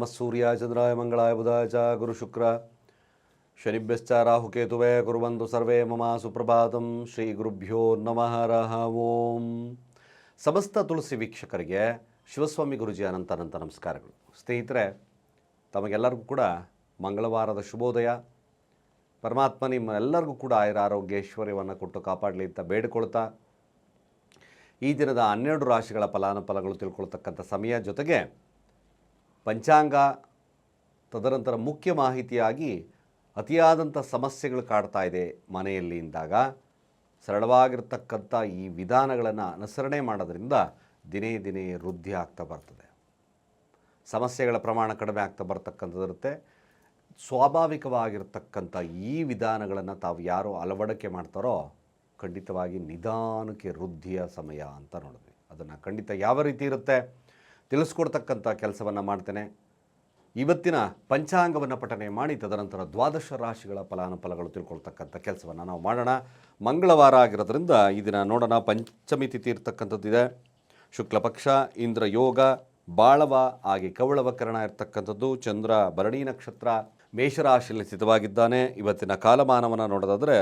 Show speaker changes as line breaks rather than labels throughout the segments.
ನಮಃ ಸೂರ್ಯ ಚಂದ್ರಾಯ ಮಂಗಳಾಯ ಬುಧಾಯ ಚ ಗುರು ಶುಕ್ರ ಶನಿಭ್ಯಶ್ಚ ರಾಹುಕೇತುವೇ ಕುರುವಂತು ಸರ್ವೇ ಮಮ ಸುಪ್ರಭಾತಂ ಶ್ರೀ ಗುರುಭ್ಯೋ ನಮಃ ರಹ ಓಂ ಸಮಸ್ತ ತುಳಸಿ ವೀಕ್ಷಕರಿಗೆ ಶಿವಸ್ವಾಮಿ ಗುರುಜಿ ಅನಂತ ಅನಂತ ನಮಸ್ಕಾರಗಳು. ಸ್ನೇಹಿತರೆ, ತಮಗೆಲ್ಲರಿಗೂ ಕೂಡ ಮಂಗಳವಾರದ ಶುಭೋದಯ. ಪರಮಾತ್ಮ ನಿಮ್ಮೆಲ್ಲರಿಗೂ ಕೂಡ ಆಯುರ ಆರೋಗ್ಯ ಐಶ್ವರ್ಯವನ್ನು ಕೊಟ್ಟು ಕಾಪಾಡಲಿ ಅಂತ ಬೇಡಿಕೊಳ್ತಾ, ಈ ದಿನದ ಹನ್ನೆರಡು ರಾಶಿಗಳ ಫಲಾನುಫಲಗಳು ತಿಳ್ಕೊಳ್ತಕ್ಕಂಥ ಸಮಯ ಜೊತೆಗೆ ಪಂಚಾಂಗ ತದನಂತರ ಮುಖ್ಯ ಮಾಹಿತಿಯಾಗಿ ಅತಿಯಾದಂಥ ಸಮಸ್ಯೆಗಳು ಕಾಡ್ತಾ ಇದೆ ಮನೆಯಲ್ಲಿ ಇದ್ದಾಗ. ಸರಳವಾಗಿರ್ತಕ್ಕಂಥ ಈ ವಿಧಾನಗಳನ್ನು ಅನುಸರಣೆ ಮಾಡೋದ್ರಿಂದ ದಿನೇ ದಿನೇ ವೃದ್ಧಿ ಆಗ್ತಾ ಬರ್ತದೆ. ಸಮಸ್ಯೆಗಳ ಪ್ರಮಾಣ ಕಡಿಮೆ ಆಗ್ತಾ ಬರ್ತಕ್ಕಂಥದ್ದಿರುತ್ತೆ ಸ್ವಾಭಾವಿಕವಾಗಿರ್ತಕ್ಕಂಥ ಈ ವಿಧಾನಗಳನ್ನು ತಾವು ಯಾರು ಅಳವಡಿಕೆ ಮಾಡ್ತಾರೋ ಖಂಡಿತವಾಗಿ ನಿಧಾನಕ್ಕೆ ವೃದ್ಧಿಯ ಸಮಯ ಅಂತ ನೋಡಿದ್ವಿ. ಅದನ್ನು ಖಂಡಿತ ಯಾವ ರೀತಿ ಇರುತ್ತೆ? ತಿಳಿಸ್ಕೊಡ್ತಕ್ಕಂಥ ಕೆಲಸವನ್ನು ಮಾಡ್ತೇನೆ. ಇವತ್ತಿನ ಪಂಚಾಂಗವನ್ನು ಪಠನೆ ಮಾಡಿ ತದನಂತರ ದ್ವಾದಶ ರಾಶಿಗಳ ಫಲಾನುಫಲಗಳು ತಿಳ್ಕೊಳ್ತಕ್ಕಂಥ ಕೆಲಸವನ್ನು ನಾವು ಮಾಡೋಣ. ಮಂಗಳವಾರ ಆಗಿರೋದ್ರಿಂದ ದಿನ ನೋಡೋಣ. ಪಂಚಮಿ ತಿಥಿ ಇರ್ತಕ್ಕಂಥದ್ದಿದೆ ಶುಕ್ಲಪಕ್ಷ ಇಂದ್ರ ಯೋಗ, ಬಾಳವ ಹಾಗೆ ಕವಳವಕರಣ ಇರ್ತಕ್ಕಂಥದ್ದು. ಚಂದ್ರ, ಭರಣಿ ನಕ್ಷತ್ರ ಮೇಷರಾಶಿಯಲ್ಲಿ ಸ್ಥಿತವಾಗಿದ್ದಾನೆ. ಇವತ್ತಿನ ಕಾಲಮಾನವನ್ನು ನೋಡೋದಾದರೆ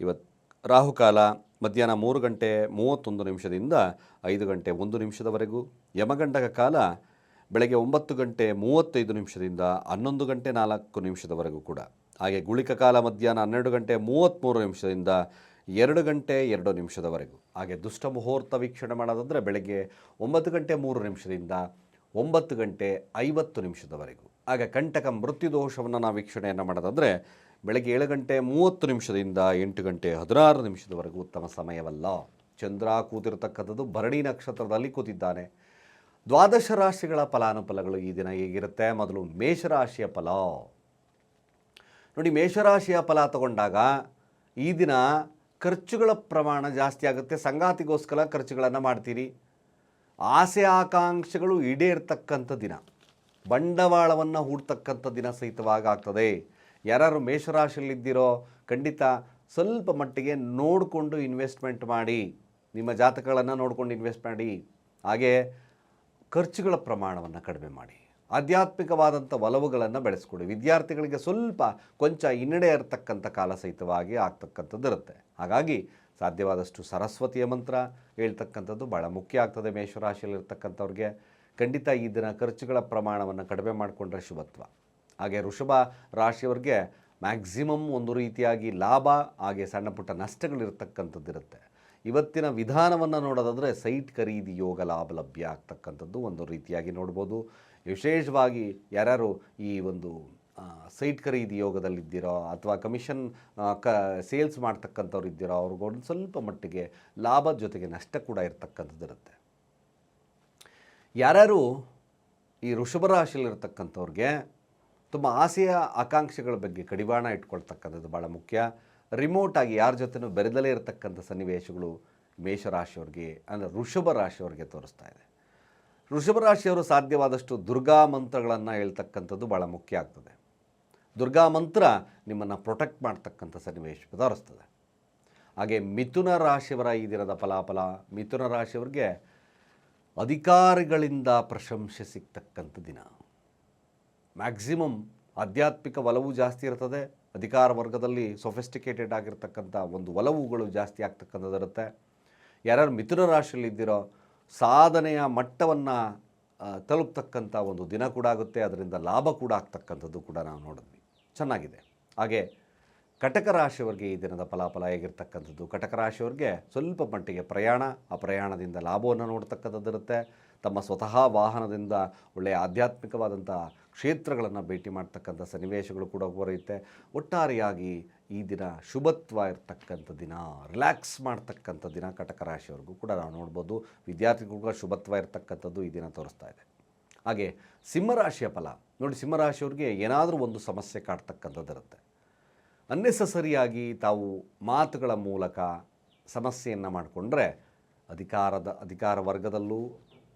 ಇವತ್ತು ರಾಹುಕಾಲ ಮಧ್ಯಾಹ್ನ ಮೂರು ಗಂಟೆ ಮೂವತ್ತೊಂದು ನಿಮಿಷದಿಂದ ಐದು ಗಂಟೆ ಒಂದು ನಿಮಿಷದವರೆಗೂ. ಯಮಗಂಡಕ ಕಾಲ ಬೆಳಗ್ಗೆ ಒಂಬತ್ತು ಗಂಟೆ ಮೂವತ್ತೈದು ನಿಮಿಷದಿಂದ ಹನ್ನೊಂದು ಗಂಟೆ ನಾಲ್ಕು ನಿಮಿಷದವರೆಗೂ ಕೂಡ. ಹಾಗೆ ಗುಳಿಕ ಕಾಲ ಮಧ್ಯಾಹ್ನ ಹನ್ನೆರಡು ಗಂಟೆ ಮೂವತ್ತ್ಮೂರು ನಿಮಿಷದಿಂದ ಎರಡು ಗಂಟೆ ಎರಡು ನಿಮಿಷದವರೆಗೂ. ಹಾಗೆ ದುಷ್ಟ ಮುಹೂರ್ತ ವೀಕ್ಷಣೆ ಮಾಡೋದಾದರೆ ಬೆಳಗ್ಗೆ ಒಂಬತ್ತು ಗಂಟೆ ಮೂರು ನಿಮಿಷದಿಂದ ಒಂಬತ್ತು ಗಂಟೆ ಐವತ್ತು ನಿಮಿಷದವರೆಗೂ. ಹಾಗೆ ಕಂಟಕ ಮೃತ್ಯು ದೋಷವನ್ನು ನಾವು ವೀಕ್ಷಣೆಯನ್ನು ಮಾಡೋದಾದರೆ ಬೆಳಗ್ಗೆ ಏಳು ಗಂಟೆ ಮೂವತ್ತು ನಿಮಿಷದಿಂದ ಎಂಟು ಗಂಟೆ ಹದಿನಾರು ನಿಮಿಷದವರೆಗೂ ಉತ್ತಮ ಸಮಯವಲ್ಲ. ಚಂದ್ರ ಕೂತಿರತಕ್ಕಂಥದ್ದು ಭರಣಿ ನಕ್ಷತ್ರದಲ್ಲಿ ಕೂತಿದ್ದಾನೆ. ದ್ವಾದಶ ರಾಶಿಗಳ ಫಲಾನುಫಲಗಳು ಈ ದಿನ ಹೇಗಿರುತ್ತೆ? ಮೊದಲು ಮೇಷರಾಶಿಯ ಫಲ. ನೋಡಿ, ಮೇಷರಾಶಿಯ ಫಲ ತಗೊಂಡಾಗ ಈ ದಿನ ಖರ್ಚುಗಳ ಪ್ರಮಾಣ ಜಾಸ್ತಿ ಆಗುತ್ತೆ. ಸಂಗಾತಿಗೋಸ್ಕರ ಖರ್ಚುಗಳನ್ನು ಮಾಡ್ತೀರಿ. ಆಸೆ ಆಕಾಂಕ್ಷೆಗಳು ಈಡೇರ್ತಕ್ಕಂಥ ದಿನ. ಬಂಡವಾಳವನ್ನು ಹೂಡ್ತಕ್ಕಂಥ ದಿನ ಸಹಿತವಾಗಿ ಆಗ್ತದೆ. ಯಾರು ಮೇಷರಾಶಿಯಲ್ಲಿದ್ದೀರೋ ಖಂಡಿತ ಸ್ವಲ್ಪ ಮಟ್ಟಿಗೆ ನೋಡಿಕೊಂಡು ಇನ್ವೆಸ್ಟ್ಮೆಂಟ್ ಮಾಡಿ, ನಿಮ್ಮ ಜಾತಕಗಳನ್ನು ನೋಡಿಕೊಂಡು ಇನ್ವೆಸ್ಟ್ ಮಾಡಿ, ಹಾಗೆ ಖರ್ಚುಗಳ ಪ್ರಮಾಣವನ್ನು ಕಡಿಮೆ ಮಾಡಿ. ಆಧ್ಯಾತ್ಮಿಕವಾದಂಥ ಒಲವುಗಳನ್ನು ಬೆಳೆಸ್ಕೊಡಿ. ವಿದ್ಯಾರ್ಥಿಗಳಿಗೆ ಸ್ವಲ್ಪ ಕೊಂಚ ಹಿನ್ನಡೆ ಇರತಕ್ಕಂಥ ಕಾಲ ಸಹಿತವಾಗಿ ಆಗ್ತಕ್ಕಂಥದ್ದು ಇರುತ್ತೆ. ಹಾಗಾಗಿ ಸಾಧ್ಯವಾದಷ್ಟು ಸರಸ್ವತಿಯ ಮಂತ್ರ ಹೇಳ್ತಕ್ಕಂಥದ್ದು ಭಾಳ ಮುಖ್ಯ ಆಗ್ತದೆ ಮೇಷರಾಶಿಯಲ್ಲಿರ್ತಕ್ಕಂಥವ್ರಿಗೆ. ಖಂಡಿತ ಈ ದಿನ ಖರ್ಚುಗಳ ಪ್ರಮಾಣವನ್ನು ಕಡಿಮೆ ಮಾಡಿಕೊಂಡ್ರೆ ಶುಭತ್ವ. ಹಾಗೆ ವೃಷಭ ರಾಶಿಯವರಿಗೆ ಮ್ಯಾಕ್ಸಿಮಮ್ ಒಂದು ರೀತಿಯಾಗಿ ಲಾಭ, ಹಾಗೆ ಸಣ್ಣ ಪುಟ್ಟ ನಷ್ಟಗಳಿರ್ತಕ್ಕಂಥದ್ದು ಇರುತ್ತೆ. ಇವತ್ತಿನ ವಿಧಾನವನ್ನು ನೋಡೋದಾದರೆ ಸೈಟ್ ಖರೀದಿ ಯೋಗ ಲಾಭ ಲಭ್ಯ ಆಗ್ತಕ್ಕಂಥದ್ದು ಒಂದು ರೀತಿಯಾಗಿ ನೋಡ್ಬೋದು. ವಿಶೇಷವಾಗಿ ಯಾರ್ಯಾರು ಈ ಒಂದು ಸೈಟ್ ಖರೀದಿ ಯೋಗದಲ್ಲಿದ್ದೀರೋ ಅಥವಾ ಕಮಿಷನ್ ಕ, ಸೇಲ್ಸ್ ಮಾಡ್ತಕ್ಕಂಥವ್ರು ಇದ್ದೀರೋ ಅವ್ರಿಗೊಂದು ಸ್ವಲ್ಪ ಮಟ್ಟಿಗೆ ಲಾಭದ ಜೊತೆಗೆ ನಷ್ಟ ಕೂಡ ಇರ್ತಕ್ಕಂಥದ್ದು ಇರುತ್ತೆ. ಯಾರ್ಯಾರು ಈ ವೃಷಭ ರಾಶಿಯಲ್ಲಿರ್ತಕ್ಕಂಥವ್ರಿಗೆ ತುಂಬ ಆಸೆಯ ಆಕಾಂಕ್ಷೆಗಳ ಬಗ್ಗೆ ಕಡಿವಾಣ ಇಟ್ಕೊಳ್ತಕ್ಕಂಥದ್ದು ಭಾಳ ಮುಖ್ಯ. ರಿಮೋಟಾಗಿ ಯಾರ ಜೊತೆನೂ ಬೆರೆದಲೇ ಇರತಕ್ಕಂಥ ಸನ್ನಿವೇಶಗಳು ಮೇಷರಾಶಿಯವ್ರಿಗೆ ಅಂದರೆ ಋಷಭ ರಾಶಿಯವ್ರಿಗೆ ತೋರಿಸ್ತಾ ಇದೆ. ಋಷಭ ರಾಶಿಯವರು ಸಾಧ್ಯವಾದಷ್ಟು ದುರ್ಗಾ ಮಂತ್ರಗಳನ್ನು ಹೇಳ್ತಕ್ಕಂಥದ್ದು ಭಾಳ ಮುಖ್ಯ ಆಗ್ತದೆ. ದುರ್ಗಾ ಮಂತ್ರ ನಿಮ್ಮನ್ನು ಪ್ರೊಟೆಕ್ಟ್ ಮಾಡ್ತಕ್ಕಂಥ ಸನ್ನಿವೇಶ ತೋರಿಸ್ತದೆ. ಹಾಗೆ ಮಿಥುನ ರಾಶಿಯವರ ಈ ದಿನದ ಫಲಾಫಲ, ಮಿಥುನ ರಾಶಿಯವ್ರಿಗೆ ಅಧಿಕಾರಿಗಳಿಂದ ಪ್ರಶಂಸೆ ಸಿಗ್ತಕ್ಕಂಥ ದಿನ. ಮ್ಯಾಕ್ಸಿಮಮ್ ಆಧ್ಯಾತ್ಮಿಕ ಒಲವು ಜಾಸ್ತಿ ಇರ್ತದೆ, ಅಧಿಕಾರ ವರ್ಗದಲ್ಲಿ ಸೊಫೆಸ್ಟಿಕೇಟೆಡ್ ಆಗಿರ್ತಕ್ಕಂಥ ಒಂದು ಒಲವುಗಳು ಜಾಸ್ತಿ ಆಗ್ತಕ್ಕಂಥದ್ದಿರುತ್ತೆ. ಯಾರ್ಯಾರು ಮಿಥುನ ರಾಶಿಯಲ್ಲಿದ್ದೀರೋ ಸಾಧನೆಯ ಮಟ್ಟವನ್ನು ತಲುಪ್ತಕ್ಕಂಥ ಒಂದು ದಿನ ಕೂಡ ಆಗುತ್ತೆ, ಅದರಿಂದ ಲಾಭ ಕೂಡ ಆಗ್ತಕ್ಕಂಥದ್ದು ಕೂಡ ನಾವು ನೋಡಿದ್ವಿ. ಚೆನ್ನಾಗಿದೆ. ಹಾಗೆ ಕಟಕ ರಾಶಿಯವರಿಗೆ ಈ ದಿನದ ಫಲಾಫಲ ಹೇಗಿರ್ತಕ್ಕಂಥದ್ದು? ಕಟಕ ರಾಶಿಯವರಿಗೆ ಸ್ವಲ್ಪ ಮಟ್ಟಿಗೆ ಪ್ರಯಾಣ, ಆ ಪ್ರಯಾಣದಿಂದ ಲಾಭವನ್ನು ನೋಡ್ತಕ್ಕಂಥದ್ದಿರುತ್ತೆ. ತಮ್ಮ ಸ್ವತಃ ವಾಹನದಿಂದ ಒಳ್ಳೆಯ ಆಧ್ಯಾತ್ಮಿಕವಾದಂಥ ಕ್ಷೇತ್ರಗಳನ್ನು ಭೇಟಿ ಮಾಡ್ತಕ್ಕಂಥ ಸನ್ನಿವೇಶಗಳು ಕೂಡ ಬರೆಯುತ್ತೆ ಒಟ್ಟಾರೆಯಾಗಿ ಈ ದಿನ ಶುಭತ್ವ ಇರ್ತಕ್ಕಂಥ ದಿನ ರಿಲ್ಯಾಕ್ಸ್ ಮಾಡ್ತಕ್ಕಂಥ ದಿನ ಕಟಕ ರಾಶಿಯವರೆಗೂ ಕೂಡ ನಾವು ನೋಡ್ಬೋದು. ವಿದ್ಯಾರ್ಥಿಗಳು ಕೂಡ ಶುಭತ್ವ ಇರ್ತಕ್ಕಂಥದ್ದು ಈ ದಿನ ತೋರಿಸ್ತಾ ಇದೆ. ಹಾಗೆ ಸಿಂಹರಾಶಿಯ ಫಲ, ನೋಡಿ ಸಿಂಹರಾಶಿಯವ್ರಿಗೆ ಏನಾದರೂ ಒಂದು ಸಮಸ್ಯೆ ಕಾಡ್ತಕ್ಕಂಥದ್ದಿರುತ್ತೆ ಅನ್ನೆಸಸರಿಯಾಗಿ ತಾವು ಮಾತುಗಳ ಮೂಲಕ ಸಮಸ್ಯೆಯನ್ನು ಮಾಡಿಕೊಂಡ್ರೆ ಅಧಿಕಾರದ, ಅಧಿಕಾರ ವರ್ಗದಲ್ಲೂ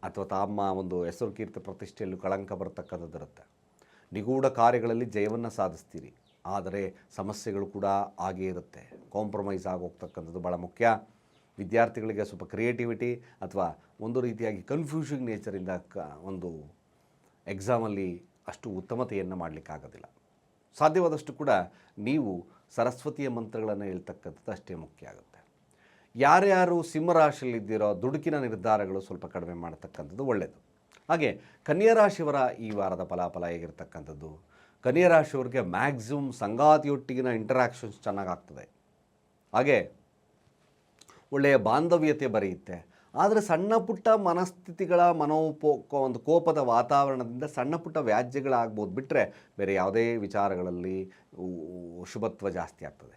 ಅಥವಾ ತಮ್ಮ ಒಂದು ಹೆಸರು ಕೀರ್ತಿ ಪ್ರತಿಷ್ಠೆಯಲ್ಲಿ ಕಳಂಕ ಬರತಕ್ಕಂಥದ್ದಿರುತ್ತೆ ನಿಗೂಢ ಕಾರ್ಯಗಳಲ್ಲಿ ಜಯವನ್ನು ಸಾಧಿಸ್ತೀರಿ. ಆದರೆ ಸಮಸ್ಯೆಗಳು ಕೂಡ ಹಾಗೇ ಇರುತ್ತೆ. ಕಾಂಪ್ರಮೈಸ್ ಆಗೋಗ್ತಕ್ಕಂಥದ್ದು ಭಾಳ ಮುಖ್ಯ. ವಿದ್ಯಾರ್ಥಿಗಳಿಗೆ ಸ್ವಲ್ಪ ಕ್ರಿಯೇಟಿವಿಟಿ ಅಥವಾ ಒಂದು ರೀತಿಯಾಗಿ ಕನ್ಫ್ಯೂಷನ್ ನೇಚರಿಂದ ಕ ಒಂದು ಎಕ್ಸಾಮಲ್ಲಿ ಅಷ್ಟು ಉತ್ತಮತೆಯನ್ನು ಮಾಡಲಿಕ್ಕಾಗೋದಿಲ್ಲ ಸಾಧ್ಯವಾದಷ್ಟು ಕೂಡ ನೀವು ಸರಸ್ವತಿಯ ಮಂತ್ರಗಳನ್ನು ಹೇಳ್ತಕ್ಕಂಥದ್ದು ಅಷ್ಟೇ ಮುಖ್ಯ ಆಗುತ್ತೆ. ಯಾರ್ಯಾರು ಸಿಂಹರಾಶಿಯಲ್ಲಿದ್ದೀರೋ ದುಡುಕಿನ ನಿರ್ಧಾರಗಳು ಸ್ವಲ್ಪ ಕಡಿಮೆ ಮಾಡತಕ್ಕಂಥದ್ದು ಒಳ್ಳೆಯದು ಹಾಗೆ ಕನ್ಯಾ ರಾಶಿಯವರ ಈ ವಾರದ ಫಲಾಫಲ ಹೇಗಿರ್ತಕ್ಕಂಥದ್ದು? ಕನ್ಯಾ ರಾಶಿಯವರಿಗೆ ಮ್ಯಾಕ್ಸಿಮಮ್ ಸಂಗಾತಿಯೊಟ್ಟಿಗಿನ ಇಂಟರಾಕ್ಷನ್ಸ್ ಚೆನ್ನಾಗಾಗ್ತದೆ. ಹಾಗೆ ಒಳ್ಳೆಯ ಬಾಂಧವ್ಯತೆ ಬರೆಯುತ್ತೆ. ಆದರೆ ಸಣ್ಣ ಪುಟ್ಟ ಮನಸ್ಥಿತಿಗಳ ಮನೋಪೋ ಒಂದು ಕೋಪದ ವಾತಾವರಣದಿಂದ ಸಣ್ಣ ಪುಟ್ಟ ವ್ಯಾಜ್ಯಗಳಾಗ್ಬೋದು ಬಿಟ್ಟರೆ ಬೇರೆ ಯಾವುದೇ ವಿಚಾರಗಳಲ್ಲಿ ಶುಭತ್ವ ಜಾಸ್ತಿ ಆಗ್ತದೆ.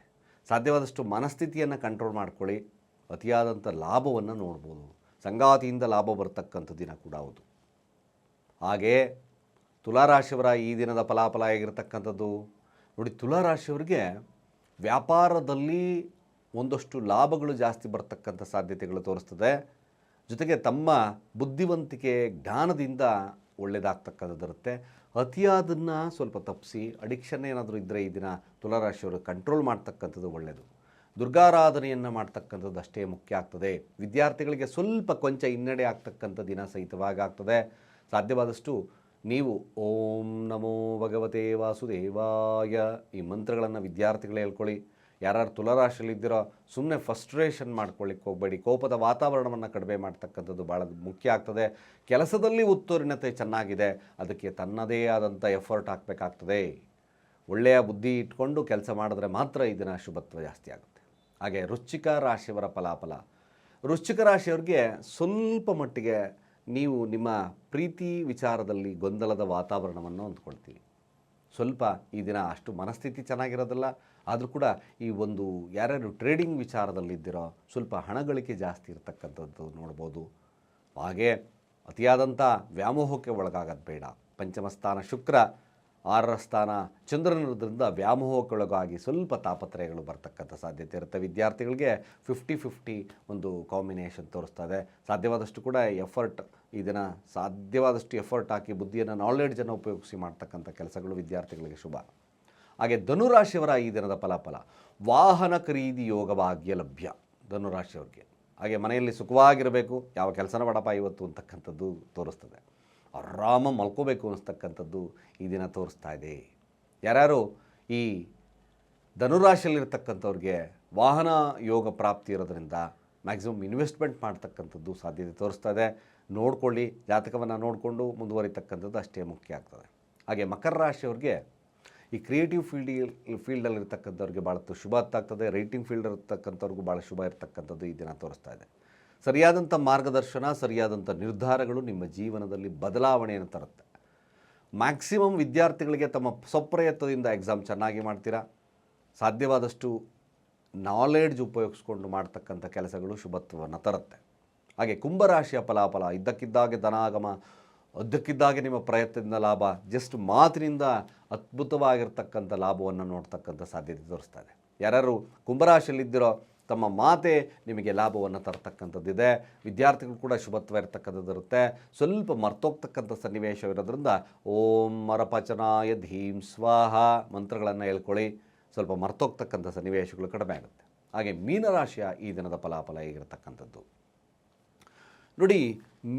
ಸಾಧ್ಯವಾದಷ್ಟು ಮನಸ್ಥಿತಿಯನ್ನು ಕಂಟ್ರೋಲ್ ಮಾಡ್ಕೊಳ್ಳಿ. ಅತಿಯಾದಂಥ ಲಾಭವನ್ನು ನೋಡ್ಬೋದು. ಸಂಗಾತಿಯಿಂದ ಲಾಭ ಬರ್ತಕ್ಕಂಥ ದಿನ ಕೂಡ ಹೌದು ಹಾಗೆ ತುಲಾರಾಶಿಯವರ ಈ ದಿನದ ಫಲಾಫಲ ಆಗಿರತಕ್ಕಂಥದ್ದು. ನೋಡಿ, ತುಲಾರಾಶಿಯವರಿಗೆ ವ್ಯಾಪಾರದಲ್ಲಿ ಒಂದಷ್ಟು ಲಾಭಗಳು ಜಾಸ್ತಿ ಬರ್ತಕ್ಕಂಥ ಸಾಧ್ಯತೆಗಳು ತೋರಿಸ್ತದೆ. ಜೊತೆಗೆ ತಮ್ಮ ಬುದ್ಧಿವಂತಿಕೆ ಜ್ಞಾನದಿಂದ ಒಳ್ಳೆಯದಾಗ್ತಕ್ಕಂಥದ್ದಿರುತ್ತೆ ಅತಿಯಾದನ್ನು ಸ್ವಲ್ಪ ತಪ್ಪಿಸಿ, ಅಡಿಕ್ಷನ್ ಏನಾದರೂ ಇದ್ದರೆ ಈ ದಿನ ತುಲಾರಾಶಿಯವರು ಕಂಟ್ರೋಲ್ ಮಾಡ್ತಕ್ಕಂಥದ್ದು ಒಳ್ಳೆಯದು. ದುರ್ಗಾರಾಧನೆಯನ್ನು ಮಾಡ್ತಕ್ಕಂಥದ್ದು ಅಷ್ಟೇ ಮುಖ್ಯ ಆಗ್ತದೆ. ವಿದ್ಯಾರ್ಥಿಗಳಿಗೆ ಸ್ವಲ್ಪ ಕೊಂಚ ಹಿನ್ನಡೆ ಆಗ್ತಕ್ಕಂಥ ದಿನ ಸಹಿತವಾಗಿ ಆಗ್ತದೆ. ಸಾಧ್ಯವಾದಷ್ಟು ನೀವು ಓಂ ನಮೋ ಭಗವತೆ ವಾಸುದೇವಾಯ ಈ ಮಂತ್ರಗಳನ್ನು ವಿದ್ಯಾರ್ಥಿಗಳೇ ಹೇಳ್ಕೊಳ್ಳಿ. ಯಾರ್ಯಾರು ತುಲರಾಶಿಯಲ್ಲಿದ್ದೀರೋ ಸುಮ್ಮನೆ ಫಸ್ಟ್ರೇಷನ್ ಮಾಡ್ಕೊಳ್ಳಿಕ್ಕೆ ಹೋಗಬೇಡಿ. ಕೋಪದ ವಾತಾವರಣವನ್ನು ಕಡಿಮೆ ಮಾಡ್ತಕ್ಕಂಥದ್ದು ಭಾಳ ಮುಖ್ಯ ಆಗ್ತದೆ. ಕೆಲಸದಲ್ಲಿ ಉತ್ತೀರ್ಣತೆ ಚೆನ್ನಾಗಿದೆ. ಅದಕ್ಕೆ ತನ್ನದೇ ಆದಂಥ ಎಫರ್ಟ್ ಹಾಕಬೇಕಾಗ್ತದೆ. ಒಳ್ಳೆಯ ಬುದ್ಧಿ ಇಟ್ಕೊಂಡು ಕೆಲಸ ಮಾಡಿದ್ರೆ ಮಾತ್ರ ಈ ದಿನ ಶುಭತ್ವ ಜಾಸ್ತಿ ಆಗುತ್ತೆ. ಹಾಗೆ ವೃಶ್ಚಿಕ ರಾಶಿಯವರ ಫಲಾಫಲ. ವೃಶ್ಚಿಕ ರಾಶಿಯವ್ರಿಗೆ ಸ್ವಲ್ಪ ಮಟ್ಟಿಗೆ ನೀವು ನಿಮ್ಮ ಪ್ರೀತಿ ವಿಚಾರದಲ್ಲಿ ಗೊಂದಲದ ವಾತಾವರಣವನ್ನು ಅಂದ್ಕೊಳ್ತೀವಿ ಸ್ವಲ್ಪ ಈ ದಿನ ಅಷ್ಟು ಮನಸ್ಥಿತಿ ಚೆನ್ನಾಗಿರೋದಿಲ್ಲ, ಆದರೂ ಕೂಡ ಈ ಒಂದು ಯಾರ್ಯಾರು ಟ್ರೇಡಿಂಗ್ ವಿಚಾರದಲ್ಲಿದ್ದಿರೋ ಸ್ವಲ್ಪ ಹಣ ಗಳಿಕೆ ಜಾಸ್ತಿ ಇರತಕ್ಕಂಥದ್ದು ನೋಡ್ಬೋದು. ಹಾಗೆ ಅತಿಯಾದಂಥ ವ್ಯಾಮೋಹಕ್ಕೆ ಒಳಗಾಗೋದು ಬೇಡ. ಪಂಚಮಸ್ಥಾನ ಶುಕ್ರ ಆರರ ಸ್ಥಾನ. ಚಂದ್ರನಿರೋದ್ರಿಂದ ವ್ಯಾಮೋಹಕ್ಕೊಳಗಾಗಿ ಸ್ವಲ್ಪ ತಾಪತ್ರಯಗಳು ಬರ್ತಕ್ಕಂಥ ಸಾಧ್ಯತೆ ಇರುತ್ತೆ. ವಿದ್ಯಾರ್ಥಿಗಳಿಗೆ ಫಿಫ್ಟಿ ಫಿಫ್ಟಿ ಒಂದು ಕಾಂಬಿನೇಷನ್ ತೋರಿಸ್ತಾ ಇದೆ. ಸಾಧ್ಯವಾದಷ್ಟು ಕೂಡ ಎಫರ್ಟ್ ಈ ದಿನ ಸಾಧ್ಯವಾದಷ್ಟು ಎಫರ್ಟ್ ಹಾಕಿ ಬುದ್ಧಿಯನ್ನು ನಾಲೆಡ್ಜನ್ನು ಉಪಯೋಗಿಸಿ ಮಾಡ್ತಕ್ಕಂಥ ಕೆಲಸಗಳು ವಿದ್ಯಾರ್ಥಿಗಳಿಗೆ ಶುಭ. ಹಾಗೆ ಧನುರಾಶಿಯವರ ಈ ದಿನದ ಫಲಾಫಲ, ವಾಹನ ಖರೀದಿ ಯೋಗ ಭಾಗ್ಯ ಲಭ್ಯ ಧನುರಾಶಿಯವ್ರಿಗೆ. ಹಾಗೆ ಮನೆಯಲ್ಲಿ ಸುಖವಾಗಿರಬೇಕು. ಯಾವ ಕೆಲಸನ ಮಾಡಪ್ಪ ಇವತ್ತು ಅಂತಕ್ಕಂಥದ್ದು ತೋರಿಸ್ತದೆ. ಆರಾಮ ಮಲ್ಕೋಬೇಕು ಅನ್ನಿಸ್ತಕ್ಕಂಥದ್ದು ಈ ದಿನ ತೋರಿಸ್ತಾ ಇದೆ. ಯಾರ್ಯಾರು ಈ ಧನುರಾಶಿಯಲ್ಲಿರ್ತಕ್ಕಂಥವ್ರಿಗೆ ವಾಹನ ಯೋಗ ಪ್ರಾಪ್ತಿ ಇರೋದರಿಂದ ಮ್ಯಾಕ್ಸಿಮಮ್ ಇನ್ವೆಸ್ಟ್ಮೆಂಟ್ ಮಾಡ್ತಕ್ಕಂಥದ್ದು ಸಾಧ್ಯತೆ ತೋರಿಸ್ತಾ ಇದೆ. ನೋಡಿಕೊಳ್ಳಿ, ಜಾತಕವನ್ನು ನೋಡಿಕೊಂಡು ಮುಂದುವರಿತಕ್ಕಂಥದ್ದು ಅಷ್ಟೇ ಮುಖ್ಯ ಆಗ್ತದೆ. ಹಾಗೆ ಮಕರ ರಾಶಿಯವ್ರಿಗೆ ಈ ಕ್ರಿಯೇಟಿವ್ ಫೀಲ್ಡ್ ಫೀಲ್ಡಲ್ಲಿರ್ತಕ್ಕಂಥವ್ರಿಗೆ ಭಾಳ ಶುಭ ಆಗ್ತದೆ. ರೈಟಿಂಗ್ ಫೀಲ್ಡ್ ಇರ್ತಕ್ಕಂಥವ್ರಿಗೂ ಭಾಳ ಶುಭ ಇರ್ತಕ್ಕಂಥದ್ದು ಈ ದಿನ ತೋರಿಸ್ತಾ ಇದೆ. ಸರಿಯಾದಂಥ ಮಾರ್ಗದರ್ಶನ, ಸರಿಯಾದಂಥ ನಿರ್ಧಾರಗಳು ನಿಮ್ಮ ಜೀವನದಲ್ಲಿ ಬದಲಾವಣೆಯನ್ನು ತರುತ್ತೆ. ಮ್ಯಾಕ್ಸಿಮಮ್ ವಿದ್ಯಾರ್ಥಿಗಳಿಗೆ ತಮ್ಮ ಸ್ವಪ್ರಯತ್ನದಿಂದ ಎಕ್ಸಾಮ್ ಚೆನ್ನಾಗಿ ಮಾಡ್ತೀರಾ? ಸಾಧ್ಯವಾದಷ್ಟು ನಾಲೆಡ್ಜ್ ಉಪಯೋಗಿಸ್ಕೊಂಡು ಮಾಡ್ತಕ್ಕಂಥ ಕೆಲಸಗಳು ಶುಭತ್ವವನ್ನು ತರುತ್ತೆ. ಹಾಗೆ ಕುಂಭರಾಶಿಯ ಫಲಾಫಲ, ಇದ್ದಕ್ಕಿದ್ದಾಗೆ ಧನಾಗಮ ಅದಕ್ಕಿದ್ದಾಗೆ ನಿಮ್ಮ ಪ್ರಯತ್ನದಿಂದ ಲಾಭ, ಜಸ್ಟ್ ಮಾತಿನಿಂದ ಅದ್ಭುತವಾಗಿರ್ತಕ್ಕಂಥ ಲಾಭವನ್ನು ನೋಡ್ತಕ್ಕಂಥ ಸಾಧ್ಯತೆ ತೋರಿಸ್ತಾ ಇದೆ. ಯಾರ್ಯಾರು ಕುಂಭರಾಶಿಯಲ್ಲಿದ್ದಿರೋ ತಮ್ಮ ಮಾತೆ ನಿಮಗೆ ಲಾಭವನ್ನು ತರತಕ್ಕಂಥದ್ದಿದೆ. ವಿದ್ಯಾರ್ಥಿಗಳು ಕೂಡ ಶುಭತ್ವ ಇರತಕ್ಕಂಥದ್ದಿರುತ್ತೆ ಸ್ವಲ್ಪ ಮರ್ತೋಗ್ತಕ್ಕಂಥ ಸನ್ನಿವೇಶವಿರೋದ್ರಿಂದ ಓಂ ಮರಪಚನಾಯ ಧೀಂ ಸ್ವಾಹ ಮಂತ್ರಗಳನ್ನು ಹೇಳ್ಕೊಳ್ಳಿ. ಸ್ವಲ್ಪ ಮರ್ತೋಗ್ತಕ್ಕಂಥ ಸನ್ನಿವೇಶಗಳು ಕಡಿಮೆ ಆಗುತ್ತೆ. ಹಾಗೆ ಮೀನರಾಶಿಯ ಈ ದಿನದ ಫಲಾಫಲ ಹೇಗಿರತಕ್ಕಂಥದ್ದು? ನೋಡಿ,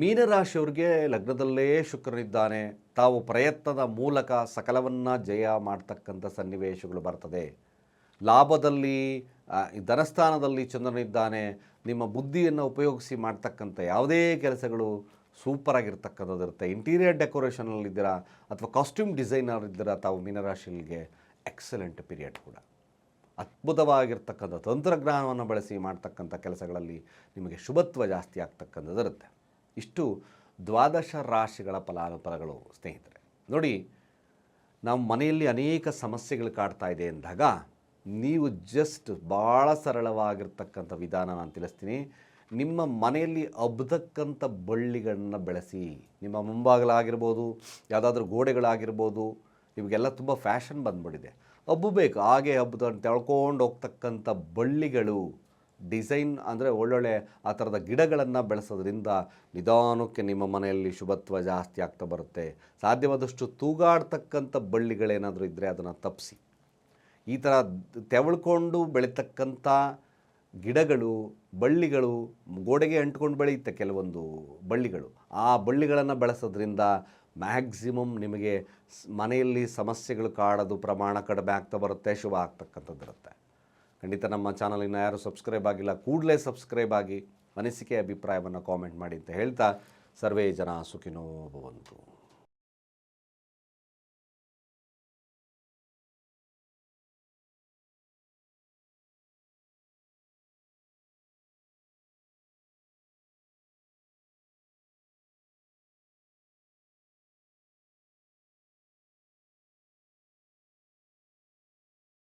ಮೀನರಾಶಿಯವ್ರಿಗೆ ಲಗ್ನದಲ್ಲೇ ಶುಕ್ರನಿದ್ದಾನೆ. ತಾವು ಪ್ರಯತ್ನದ ಮೂಲಕ ಸಕಲವನ್ನು ಜಯ ಮಾಡ್ತಕ್ಕಂಥ ಸನ್ನಿವೇಶಗಳು ಬರ್ತದೆ. ಲಾಭದಲ್ಲಿ ಧನಸ್ಥಾನದಲ್ಲಿ ಚಂದ್ರನಿದ್ದಾನೆ ನಿಮ್ಮ ಬುದ್ಧಿಯನ್ನು ಉಪಯೋಗಿಸಿ ಮಾಡ್ತಕ್ಕಂಥ ಯಾವುದೇ ಕೆಲಸಗಳು ಸೂಪರ್ ಆಗಿರ್ತಕ್ಕಂಥದ್ದು ಇರುತ್ತೆ. ಇಂಟೀರಿಯರ್ ಡೆಕೋರೇಷನಲ್ಲಿದ್ದೀರಾ ಅಥವಾ ಕಾಸ್ಟ್ಯೂಮ್ ಡಿಸೈನರ್ ಇದ್ದೀರಾ ತಾವು ಮೀನರಾಶಿಗೆ ಎಕ್ಸಲೆಂಟ್ ಪೀರಿಯಡ್ ಕೂಡ. ಅದ್ಭುತವಾಗಿರ್ತಕ್ಕಂಥ ತಂತ್ರಜ್ಞಾನವನ್ನು ಬಳಸಿ ಮಾಡ್ತಕ್ಕಂಥ ಕೆಲಸಗಳಲ್ಲಿ ನಿಮಗೆ ಶುಭತ್ವ ಜಾಸ್ತಿ ಆಗ್ತಕ್ಕಂಥದ್ದಿರುತ್ತೆ ಇಷ್ಟು ದ್ವಾದಶ ರಾಶಿಗಳ ಫಲಾನುಫಲಗಳು ಸ್ನೇಹಿತರೆ. ನೋಡಿ ನಮ್ಮ ಮನೆಯಲ್ಲಿ ಅನೇಕ ಸಮಸ್ಯೆಗಳು ಕಾಡ್ತಾ ಇದೆ ಅಂದಾಗ ನೀವು ಜಸ್ಟ್ ಭಾಳ ಸರಳವಾಗಿರ್ತಕ್ಕಂಥ ವಿಧಾನ ನಾನು ತಿಳಿಸ್ತೀನಿ. ನಿಮ್ಮ ಮನೆಯಲ್ಲಿ ಹಬ್ಬತಕ್ಕಂಥ ಬಳ್ಳಿಗಳನ್ನ ಬೆಳೆಸಿ, ನಿಮ್ಮ ಮುಂಭಾಗಲಾಗಿರ್ಬೋದು ಯಾವುದಾದ್ರೂ ಗೋಡೆಗಳಾಗಿರ್ಬೋದು, ನಿಮಗೆಲ್ಲ ತುಂಬ ಫ್ಯಾಷನ್ ಬಂದ್ಬಿಟ್ಟಿದೆ. ಹಬ್ಬಬೇಕು ಹಾಗೆ ಹಬ್ಬದ ತೆಳ್ಕೊಂಡು ಹೋಗ್ತಕ್ಕಂಥ ಬಳ್ಳಿಗಳು ಡಿಸೈನ್ ಅಂದರೆ ಒಳ್ಳೊಳ್ಳೆ ಆ ಥರದ ಗಿಡಗಳನ್ನು ಬೆಳೆಸೋದ್ರಿಂದ ನಿಧಾನಕ್ಕೆ ನಿಮ್ಮ ಮನೆಯಲ್ಲಿ ಶುಭತ್ವ ಜಾಸ್ತಿ ಆಗ್ತಾ ಬರುತ್ತೆ. ಸಾಧ್ಯವಾದಷ್ಟು ತೂಗಾಡ್ತಕ್ಕಂಥ ಬಳ್ಳಿಗಳೇನಾದರೂ ಇದ್ದರೆ ಅದನ್ನು ತಪ್ಪಿಸಿ ಈ ಥರ ತೆವಳ್ಕೊಂಡು ಬೆಳೀತಕ್ಕಂಥ ಗಿಡಗಳು, ಬಳ್ಳಿಗಳು, ಗೋಡೆಗೆ ಅಂಟ್ಕೊಂಡು ಬೆಳೆಯುತ್ತೆ ಕೆಲವೊಂದು ಬಳ್ಳಿಗಳು. ಆ ಬಳ್ಳಿಗಳನ್ನು ಬೆಳೆಸೋದ್ರಿಂದ ಮ್ಯಾಕ್ಸಿಮಮ್ ನಿಮಗೆ ಮನೆಯಲ್ಲಿ ಸಮಸ್ಯೆಗಳು ಕಾಡೋದು ಪ್ರಮಾಣ ಕಡಿಮೆ ಆಗ್ತಾ ಬರುತ್ತೆ, ಶುಭ ಆಗ್ತಕ್ಕಂಥದ್ದು ಇರುತ್ತೆ ಖಂಡಿತ ನಮ್ಮ ಚಾನಲಿನ ಯಾರು ಸಬ್ಸ್ಕ್ರೈಬ್ ಆಗಿಲ್ಲ, ಕೂಡಲೇ ಸಬ್ಸ್ಕ್ರೈಬ್ ಆಗಿ, ಅನಿಸಿಕೆ ಅಭಿಪ್ರಾಯವನ್ನು ಕಾಮೆಂಟ್ ಮಾಡಿ ಅಂತ ಹೇಳ್ತಾ ಸರ್ವೇ ಜನ ಸುಖಿನೋ ಭವಂತು.